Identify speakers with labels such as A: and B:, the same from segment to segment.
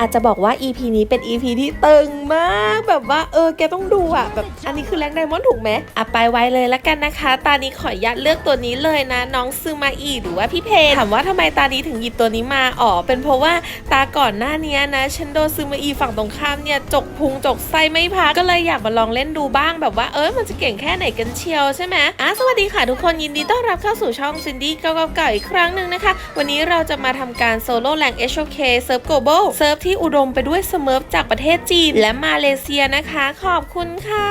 A: อาจจะบอกว่า EP นี้เป็น EP ที่ตึงมากแบบว่าเออแกต้องดูอะแบบอันนี้คือแรงไดมอนด์ถูกไหมอะไปไว้เลยละกันนะคะ ตานี้ขออนุญาตเลือกตัวนี้เลยนะ น้องซึมาอีหรือว่าพี่เพนถามว่าทำไมตานี้ถึงหยิบตัวนี้มาอ๋อเป็นเพราะว่าตาก่อนหน้านี้นะฉันโดนซึมาอีฝั่งตรงข้ามเนี่ยจกพุงจกไส้ไม่พักก็เลยอยากมาลองเล่นดูบ้างแบบว่าเออมันจะเก่งแค่ไหนกันเชียวใช่ไหมอะสวัสดีค่ะทุกคนยินดีต้อนรับเข้าสู่ช่องซินดี้เก่าๆอีกครั้งหนึ่งนะคะ วันนี้เราจะมาทำการโซโล่แรง HOK เคเซิร์ฟ Global เซิร์ฟที่อุดมไปด้วยสเมิร์ฟจากประเทศจีนและมาเลเซียนะคะ ขอบคุณค่ะ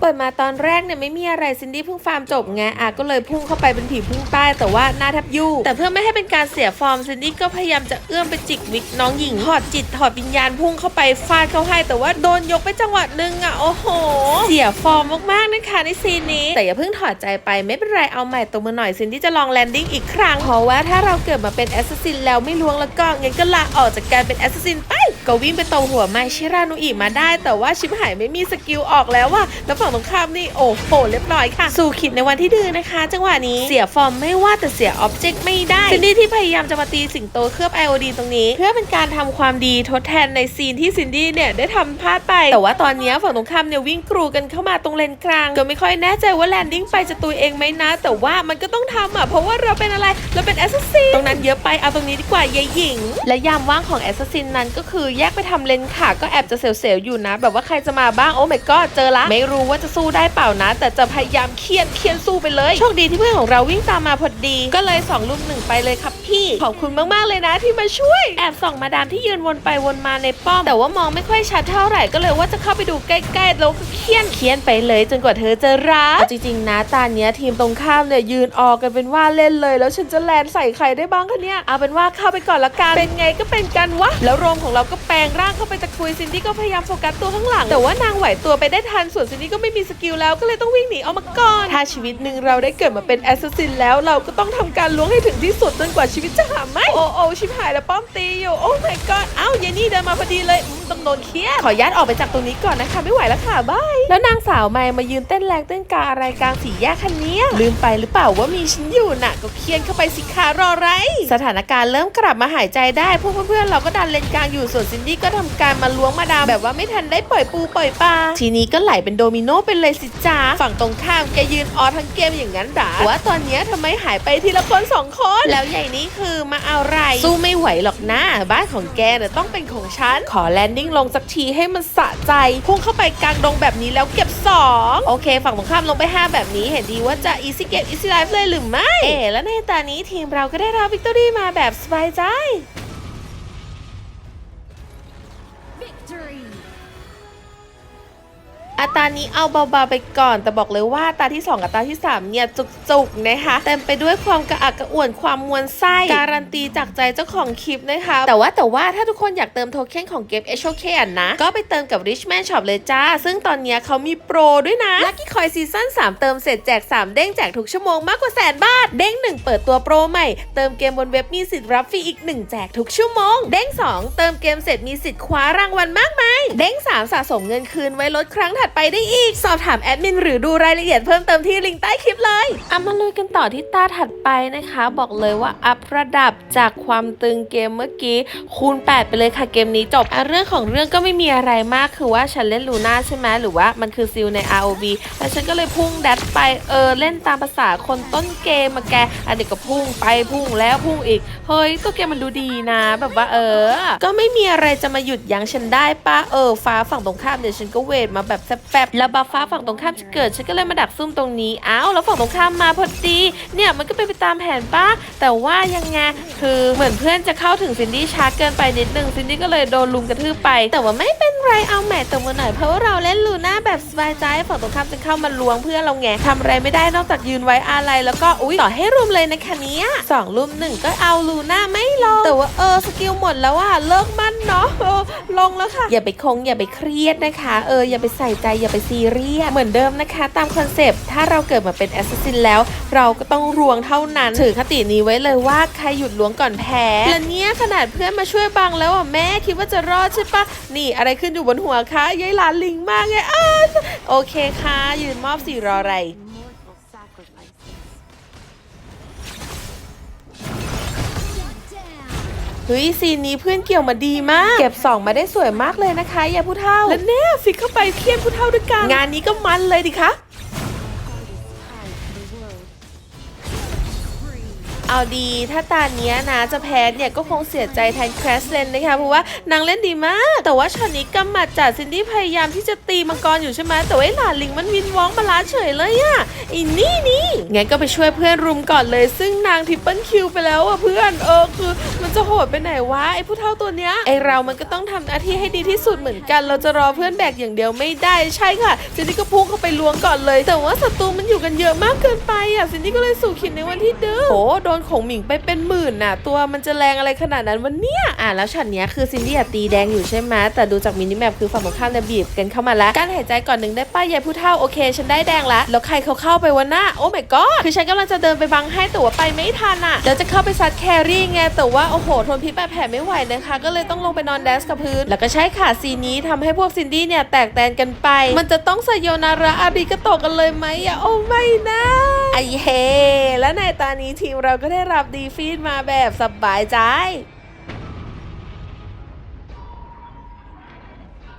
A: เปิดมาตอนแรกเนี่ยไม่มีอะไรซินดี้เพิ่งฟาร์มจบไงอะก็เลยพุ่งเข้าไปเป็นผีพุ่งใต้แต่ว่าหน้าแทบยู่แต่เพื่อไม่ให้เป็นการเสียฟอร์มซินดี้ก็พยายามจะเอื้อมไปจิกวิกน้องหญิงถอดจิตถอดวิญญาณพุ่งเข้าไปฟาดเข้าให้แต่ว่าโดนยกไปจังหวะหนึ่งอะโอ้โห เสียฟอร์มมากๆนะคะในซีนนี้ แต่อย่าเพิ่งถอดใจไปไม่เป็นไรเอาใหม่ตัวมือหน่อยซินดี้จะลองแลนดิ้งอีกครั้งเพราะว่าถ้าเราเกิดมาเป็นแอสซัสซินแล้วไม่ล้วงแล้วก็งั้นก็ลาออกจากการเป็นแอสซัสซินไป এই ก็วิ่งไปตรงหัวไมชิรานุอิมาได้ แต่ว่าชิบหายไม่มีสกิลออกแล้วว่ะแล้วฝั่งตรงข้ามนี่โอ้โหเรียบร้อยค่ะ สู่ขิดในวันที่ดื้อนะคะ จังหวะนี้เสียฟอร์มไม่ว่าแต่เสียออบเจกต์ไม่ได้ซินดี้ที่พยายามจะมาตีสิงโตเคลือบ IOD ตรงนี้ เพื่อเป็นการทำความดีทดแทนในซีนที่ซินดี้เนี่ยได้ทำพลาดไป แต่ว่าตอนนี้ฝั่งตรงข้ามเนี่ยวิ่งกรูกันเข้ามาตรงเลนกลางก็ไม่ค่อยแน่ใจว่าแลนดิ้งไปจะตุยเองไหมนะ แต่ว่ามันก็ต้องทำอะเพราะว่าเราเป็นอะไรเราเป็นแอสซัสซินตรงนั้นเยอะไปเอาตรงนี้ดีกว่ายายหญิง และยามว่างของแอสซัสซินนั้นก็คือแยกไปทำเลนค่ะ ก็แอบจะเซลล์ๆอยู่นะ แบบว่าใครจะมาบ้างโอ้ my god เจอละ ไม่รู้ว่าจะสู้ได้เปล่านะ แต่จะพยายามเคียนเคียนสู้ไปเลย โชคดีที่เพื่อนของเราวิ่งตามมาพอดี ก็เลยสองลุมหนึ่งไปเลยครับพี่ขอบคุณมากๆเลยนะที่มาช่วย แอบส่องมาดามที่ยืนวนไปวนมาในป้อม แต่ว่ามองไม่ค่อยชัดเท่าไหร่ก็เลยว่าจะเข้าไปดูใกล้ๆแล้วก็เคียนเคียนไปเลย จนกว่าเธอจะรักจริงๆนะตอนเนี้ยทีมตรงข้ามเนี่ยยืนออกกันเป็นว่าเล่นเลย แล้วฉันจะแลนใส่ใครได้บ้างคะเนี่ยเอาเป็นว่าเข้าไปก่อนละกันเป็นไงก็เป็นกันวะแล้วโรมของเราก็แปลงร่างเข้าไปตะกุยซินดี้ก็พยายามโฟกัสตัวข้างหลัง แต่ว่านางไหวตัวไปได้ทันส่วนซินดี้ก็ไม่มีสกิลแล้วก็เลยต้องวิ่งหนีออกมาก่อน ถ้าชีวิตหนึ่งเราได้เกิดมาเป็นแอสซัสซินแล้วเราก็ต้องทำการล้วงให้ถึงที่สุดจนกว่าชีวิตจะหาไม่โอ้โอ้ชิบหายแล้วป้อมตีอยู่โอ้ my god เอ้าเยนี่เดินมาพอดีเลยอืมต้องโดนเครียดขอยัดออกไปจากตรงนี้ก่อนนะคะ ไม่ไหวแล้วค่ะบายแล้วนางสาวไม่มายืนเต้นแรงเต้นกาอะไรกลางสี่แยกคันเนี้ยลืมไปหรือเปล่าว่ามีฉันอยู่น่ะ ก็เครียดเข้าไปสิคารออะไร สถานการณ์เริ่มกลับมาหายใจได้พวกเพื่อนๆเราก็ดันเลนกลางอยู่ส่วนซินดี้ก็ทำการมาล้วงมาดามแบบว่าไม่ทันได้ปล่อยปูปล่อยปลาทีนี้ก็ไหลเป็นโดมิโนเป็นเลยสิจ้าฝั่งตรงข้ามแกยืนออทั้งเกมอย่างนั้นหรอว่าตอนนี้ยทำไมหายไปทีละคนสองคนแล้วใหญ่นี้คือมาเอาอะไรสู้ไม่ไหวหรอกนะบ้านของแกเนี่ยต้องเป็นของฉันขอแลนดิ้งลงสักทีให้มันสะใจพุ่งเข้าไปกลางดงแบบนี้แล้วเก็บ 2 โอเค ฝั่งตรงข้ามลงไป 5 แบบนี้เห็นดีว่าจะ easy get easy life เลยหรือไม่ เอ๋และในตอนนี้ทีมเราก็ได้รับวิกตอรี่มาแบบสบายใจ อาตานี้เอาเบาๆไปก่อน แต่บอกเลยว่าตาที่ 2 กับตาที่ 3 เนี่ย จุกๆนะคะเต็มไปด้วยความกระอักกระอ่วนความมวลไส้การันตีจากใจเจ้าของคลิปนะคะแต่ว่าแต่ว่าถ้าทุกคนอยากเติมโทเค็นของเกม HOK อะนะ ก็ไปเติมกับ Richman Shop เลยจ้า ซึ่งตอนนี้เขามีโปรด้วยนะ Lucky Coin Season 3เติมเสร็จแจก 3 เด้งแจกทุกชั่วโมงมากกว่าแสนบาท เด้ง 1 เปิดตัวโปรใหม่ เติมเกมบนเว็บมีสิทธิ์รับฟรีอีก 1 แจกทุกชั่วโมง เด้ง 2 เติมเกมเสร็จมีสิทธิ์คว้ารางวัลมากมายเด้ง 3 สะสมเงินคืนไว้ลดครั้งถัดไปได้อีก สอบถามแอดมินหรือดูรายละเอียดเพิ่มเติมที่ลิงก์ใต้คลิปเลยเอามาลุยกันต่อที่ตาถัดไปนะคะ บอกเลยว่าอัพระดับจากความตึงเกมเมื่อกี้ คูณ 8 ไปเลยค่ะเกมนี้จบเรื่องของเรื่องก็ไม่มีอะไรมากคือว่าฉันเล่นลูน่าใช่ไหมหรือว่ามันคือซิลใน ROV แล้วฉันก็เลยพุ่งแดดไปเออเล่นตามภาษาคนต้นเกมมาแกอันเด็กก็พุ่งไปพุ่งแล้วพุ่งอีกเฮ้ยตัวเกมมันดูดีนะ แบบว่าเออ ก็ไม่มีอะไรจะมาหยุดยั้งฉันได้ป้าเออฟ้าฝั่งตรงข้ามเดี๋ยวฉันก็เวทมาแบบแฟบแล้วบัฟฟ้าฝั่งตรงข้ามจะเกิด ฉันก็เลยมาดักซุ่มตรงนี้อ้าวแล้วฝั่งตรงข้ามมาพอดี เนี่ยมันก็เป็นไปตามแผนป้าแต่ว่ายังไงคือเหมือนเพื่อนจะเข้าถึงซินดี้ช้าเกินไปนิดนึงซินดี้ก็เลยโดนลุมกระทืบไป แต่ว่าไม่เป็นไรเอาแหม่ตัวมือหน่อยเพราะว่าเราเล่นลูน่าแบบสบายใจฝั่งตรงข้ามจะเข้ามาล้วงเพื่อนเราไงทำอะไรไม่ได้นอกจากยืนไว้อะไรแล้วก็อุ้ยต่อให้รุมเลยนะคะเนี้ยสองรุมหนึ่งก็เอาลูน่าไม่ลงแต่ว่าเออสกิลหมดแล้วอะเลิกมั่นเนาะเออลงแล้วค่ะ อย่าไปคงอย่าไปเครียดนะคะ เอออย่าไปใส่ใจอย่าไปซีเรียสเหมือนเดิมนะคะ ตามคอนเซปต์ถ้าเราเกิดมาเป็นแอสซัสซินแล้ว เราก็ต้องรวงเท่านั้น ถือคตินี้ไว้เลยว่าใครหยุดล้วงก่อนแพ้ และเนี้ยขนาดเพื่อนมาช่วยบังแล้วอะแม่คิดว่าจะรอดใช่ปะนี่อะไรขึ้นอยู่บนหัวคะยายหลานลิงมากไงอ้าโอเคค่ะ ยืนมอบสีรออะไร เฮ้ยซีนนี้เพื่อนเกี่ยวมาดีมาก เก็บสองมาได้สวยมากเลยนะคะยายผู้เฒ่า และเนี่ยฟิกเข้าไปเคียนผู้เฒ่าด้วยกัน งานนี้ก็มันเลยดิคะ เอาดีถ้าตาเนี้ยนะจะแพ้เนี่ยก็คงเสียใจแทนแครสเลนนะคะเพราะว่านางเล่นดีมาก แต่ว่าช็อตนี้กำมัดจ่าซินดี้พยายามที่จะตีมังกรอยู่ใช่ไหมแต่ว่าหลานลิงมันวินว้องมาล้าเฉยเลยอะอีนี่นี่งั้นก็ไปช่วยเพื่อนรุมก่อนเลย ซึ่งนางทิปเปิลคิวไปแล้วอะเพื่อนเออคือ มันจะโหดไปไหนวะไอ้ผู้เฒ่าตัวเนี้ยไอเรามันก็ต้องทำหน้าที่ให้ดีที่สุดเหมือนกัน เราจะรอเพื่อนแบกอย่างเดียวไม่ได้ใช่ค่ะซินดี้ก็พุ่งเข้าไปล้วงก่อนเลย แต่ว่าศัตรูมันอยู่กันเยอะมากเกินไปอะซินดี้ก็เลยสู่ขินในวันที่ดื้อโหโดนของหมิงไปเป็นหมื่นน่ะ ตัวมันจะแรงอะไรขนาดนั้นวันเนี้ยอะแล้วช็อตเนี้ยคือซินดี้ตีแดงอยู่ใช่ไหมแต่ดูจากมินิแมปคือฝั่งตรงข้ามเนี่ยบีบกันเข้ามาแล้วการหายใจก่อนหนึ่งได้ป้ายายผู้เฒ่าโอเค ฉันได้แดงละแล้วใครเขาเข้าไปวะหน้าโอ้ my god คือฉันกำลังจะเดินไปบังให้แต่ว่าไปไม่ทันอะแล้วจะเข้าไปซัดแครี่ไงแต่ว่าโอ้โหทนพิษแบบแผลไม่ไหวนะคะ ก็เลยต้องลงไปนอนแดสกับพื้น แล้วก็ใช้ขาซีนี้ทำให้พวกซินดี้เนี่ยแตกแตนกันไป มันจะต้องไซโยนาระอาริกาโตะกันเลยไหมอะโอ้ไม่นะไอเฮและในตอนนี้ทีมเราก็ได้รับดีฟีดมาแบบสบายใจ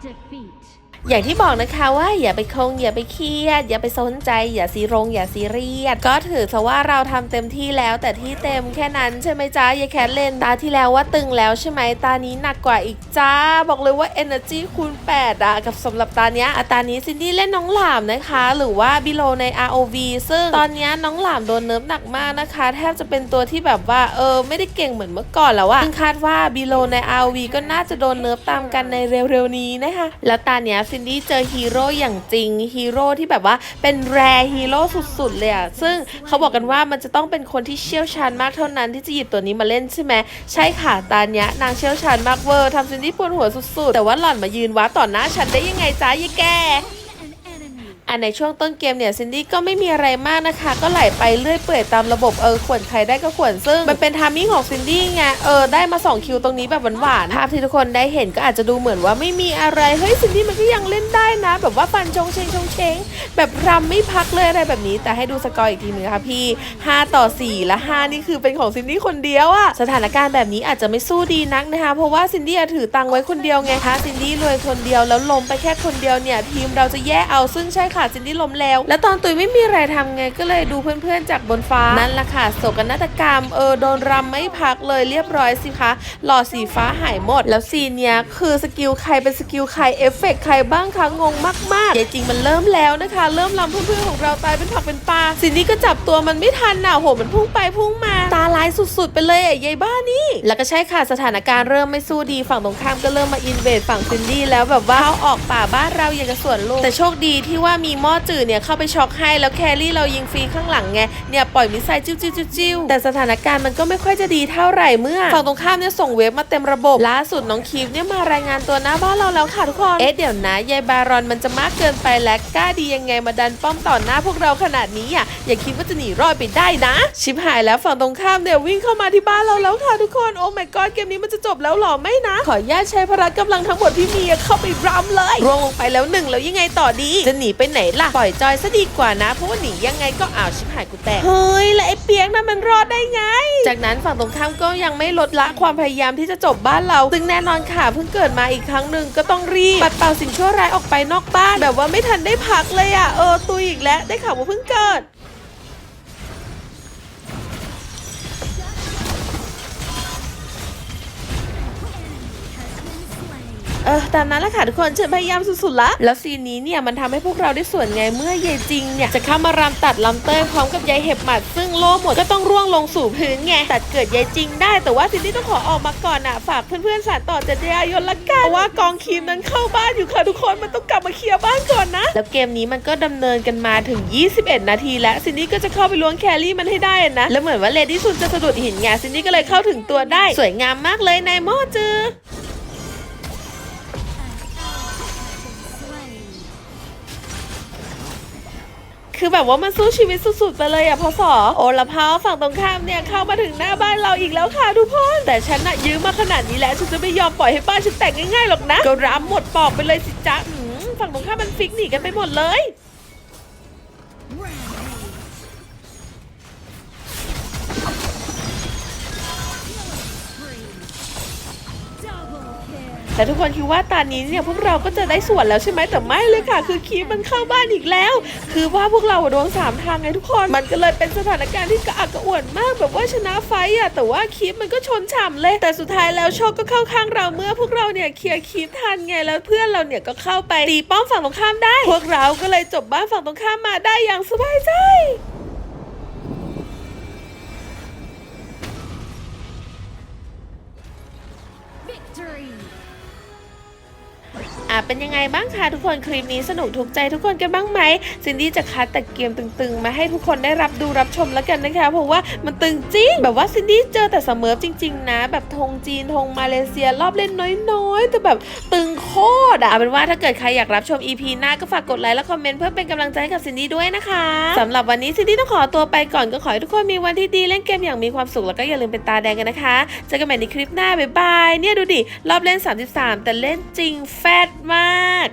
B: Defeat.
A: อย่างที่บอกนะคะว่าอย่าไปคงอย่าไปเครียด อย่าไปสนใจ อย่าซีรงอย่าซีเรียสก็ถือซะว่าเราทำเต็มที่แล้ว แต่ที่เต็มแค่นั้นใช่ไหมจ๊ะยายแคทเลนตาที่แล้วว่าตึงแล้วใช่ไหมตานี้หนักกว่าอีกจ้า บอกเลยว่า Energy คูณ8อะกับสำหรับตาเนี้ยตานี้ซินดี้เล่นน้องหลามนะคะ หรือว่าบิโลใน ROV ซึ่งตอนเนี้ยน้องหลามโดนเนิร์ฟหนักมากนะคะ แทบจะเป็นตัวที่แบบว่าเออไม่ได้เก่งเหมือนเมื่อก่อนแล้วอะซึ่งคาดว่าบิโลใน ROV ก็น่าจะโดนเนิร์ฟตามกันในเร็วๆนี้นะคะแล้วตาเนี้ยซินดี้เจอฮีโร่อย่างจริงฮีโร่ที่แบบว่าเป็นแรฮีโร่สุดๆเลยอะซึ่งเขาบอกกันว่ามันจะต้องเป็นคนที่เชี่ยวชาญมากเท่านั้นที่จะหยิบตัวนี้มาเล่นใช่ไหมใช่ค่ะตาเนี้ยนางเชี่ยวชาญมากเวอร์ทำซินดี้ปวดหัวสุดๆ แต่ว่าหล่อนมายืนว้าต่อหน้าฉันได้ยังไงจ้ายายแก อะในช่วงต้นเกมเนี่ยซินดี้ก็ไม่มีอะไรมากนะคะ ก็ไหลไปเรื่อยเปื่อยตามระบบเออขวนใครได้ก็ขวนซึ่ง มันเป็นทามมิ่งของซินดี้ไงเออได้มา 2 คิวตรงนี้แบบหวานๆภาพที่ทุกคนได้เห็นก็อาจจะดูเหมือนว่าไม่มีอะไร เฮ้ยซินดี้มันก็ยังเล่นได้นะ แบบว่าฟันชงเชงชงเชงแบบรำไม่พักเลยอะไรแบบนี้ แต่ให้ดูสกอร์อีกทีนึงค่ะพี่ 5 ต่อ 4 และ 5 นี่คือเป็นของซินดี้คนเดียวอะสถานการณ์แบบนี้อาจจะไม่สู้ดีนักนะคะเพราะว่าซินดี้อะถือตังค์ไว้คนเดียวไงคะซินดี้รวยคนเดียวแล้วลมไปแค่คนเดียวเนี่ยทีมเราจะแย่เอาซึ่งใช่ค่ะซินดี้ล้มแล้ว แล้วตอนตุยไม่มีอะไรทำไงก็เลยดูเพื่อนๆจากบนฟ้านั่นแหละค่ะโศกนาฏกรรมเออโดนรำไม่พักเลยเรียบร้อยสิคะหลอดสีฟ้าหายหมด แล้วซีนเนี้ยคือสกิลใครเป็นสกิลใครเอฟเฟกต์ใครบ้างคะงงมากๆแต่จริงมันเริ่มแล้วนะคะ เริ่มรำเพื่อนๆของเราตายเป็นผักเป็นปลาซีนนี้ก็จับตัวมันไม่ทันน่ะโหมันพุ่งไปพุ่งมาตาลายสุดๆไปเลยไอ้ยายบ้านี่แล้วก็ใช่ค่ะสถานการณ์เริ่มไม่สู้ดีฝั่งตรงข้ามก็เริ่มมาอินเวดฝั่งซินดี้แล้วแบบว่าเขาออกป่าบ้านเราอย่างกับสวนลุมแต่โชคดีที่ว่ามีหม้อจืดเนี่ยเข้าไปช็อกให้แล้วแครี่เรายิงฟรีข้างหลังไงเนี่ยปล่อยมิสไซล์จิ้วจิ้วจิ้วจิ้วแต่สถานการณ์มันก็ไม่ค่อยจะดีเท่าไหร่เมื่อฝั่งตรงข้ามเนี่ยส่งเวฟมาเต็มระบบล่าสุดน้องคีฟเนี่ยมารายงานตัวหน้าบ้านเราแล้วค่ะทุกคนเอ๊ะเดี๋ยวนะยายบารอนมันจะมากเกินไปและกล้าดียังไงมาดันป้อมต่อหน้าพวกเราขนาดนี้อะอย่าคิดว่าจะหนีรอดไปได้นะ ชิบหายแล้วฝั่งตรงข้ามเนี่ยวิ่งเข้ามาที่บ้านเราแล้วค่ะทุกคนโอ้ my god เกมนี้มันจะจบแล้วหรอไม่นะ ขออนุญาตใช้พละกำลังทั้งหมดที่มีเข้าไปรำเลยร่วงลงไปแล้วหนึ่งแล้วยังไงต่อดี จะหนีไปไหนล่ะ ปล่อยจอยซะดีกว่านะ เพราะว่าหนียังไงก็อ้าวชิบหายกูแตก เฮ้ย แล้วไอ้เปียกนั้นมันรอดได้ไง จากนั้นฝั่งตรงข้ามก็ยังไม่ลดละความพยายามที่จะจบบ้านเรา ซึ่งแน่นอนค่ะเพิ่งเกิดมาอีกครั้งหนึ่งก็ต้องรีบปัดเป่าสิ่งชั่วร้ายออกไปนอกบ้าน แบบว่าไม่ทันได้พักเลยอะ เออตุยอีกแล้วได้ข่าวว่าเพิ่งเกิด เออตามนั้นแหละค่ะทุกคนฉันพยายามสุดๆละ แล้วซีนนี้เนี่ยมันทำให้พวกเราได้ส่วนไงเมื่อยายจริงเนี่ยจะเข้ามารำตัดลำเต้ยพร้อมกับยายเห็บหมัด ซึ่งโล่หมดก็ต้องร่วงลงสู่พื้นไงตัดเกิดยายจริงได้ แต่ว่าซีนนี้ต้องขอออกมาก่อนอะฝากเพื่อนๆสานต่อเจตยายนละกันเพราะว่ากองคีมนั้นเข้าบ้านอยู่ค่ะทุกคนมันต้องกลับมาเคลียร์บ้านก่อนนะ แล้วเกมนี้มันก็ดำเนินกันมาถึง 21 นาที แล้วซินนี่ก็จะเข้าไปล้วงแครี่มันให้ได้นะแล้วเหมือนว่าเลดี้ซุนจะสะดุดหินไงซินนี่ก็เลยเข้าถึงตัวได้ สวยงามมากเลยนายหม้อจือ คือแบบว่ามันสู้ชีวิตสุดๆไปเลยอะพอสอโอละพาวฝั่งตรงข้ามเนี่ยเข้ามาถึงหน้าบ้านเราอีกแล้วค่ะทุกคนแต่ฉันอะยื้อมาขนาดนี้แล้วฉันจะไม่ยอมปล่อยให้บ้านฉันแตกง่ายๆหรอกนะก็รำหมดปอกไปเลยสิจ๊ะฝั่งตรงข้ามมันฟิกหนีกันไปหมดเลย แต่ทุกคนคิดว่าตอนนี้เนี่ยพวกเราก็จะได้ส่วนแล้วใช่ไหมแต่ไม่เลยค่ะ คือคีมันเข้าบ้านอีกแล้ว คือว่าพวกเราโดนสามทางไงทุกคนมันก็เลยเป็นสถานการณ์ที่กระอักกระอ่วนมากแบบว่าชนะไฟอะแต่ว่าคีมันก็ชนฉ่ำเลย แต่สุดท้ายแล้วโชคก็เข้าข้างเราเมื่อพวกเราเนี่ยเคลียร์คีทันไงแล้วเพื่อนเราเนี่ยก็เข้าไปตีป้อมฝั่งตรงข้ามได้ พวกเราก็เลยจบบ้านฝั่งตรงข้ามมาได้อย่างสบายใจ เป็นยังไงบ้างคะทุกคนคลิปนี้สนุกถูกใจทุกคนกันบ้างไหมซินดี้จะคัดแต่เกมตึงๆ มาให้ทุกคนได้รับดูรับชมแล้วกันนะคะ เพราะว่ามันตึงจริง แบบว่าซินดี้เจอแต่เสมอจริง ๆ นะ แบบธงจีนธงมาเลเซียรอบเล่นน้อยๆ แต่แบบตึงโคตรอะเป็นว่าถ้าเกิดใครอยากรับชม EP หน้าก็ฝากกดไลค์และคอมเมนต์เพื่อเป็นกำลังใจให้กับซินดี้ด้วยนะคะสำหรับวันนี้ซินดี้ต้องขอตัวไปก่อนก็ขอให้ทุกคนมีวันที่ดีเล่นเกมอย่างมีความสุขแล้วก็อย่าลืมเป็นตาแดงกันนะคะเจอกันใหม่ในคลิปหน้าบ๊ายบายเนี่ยดูดิรอบเล่น 33 แต่เล่นจริงแฟดมาก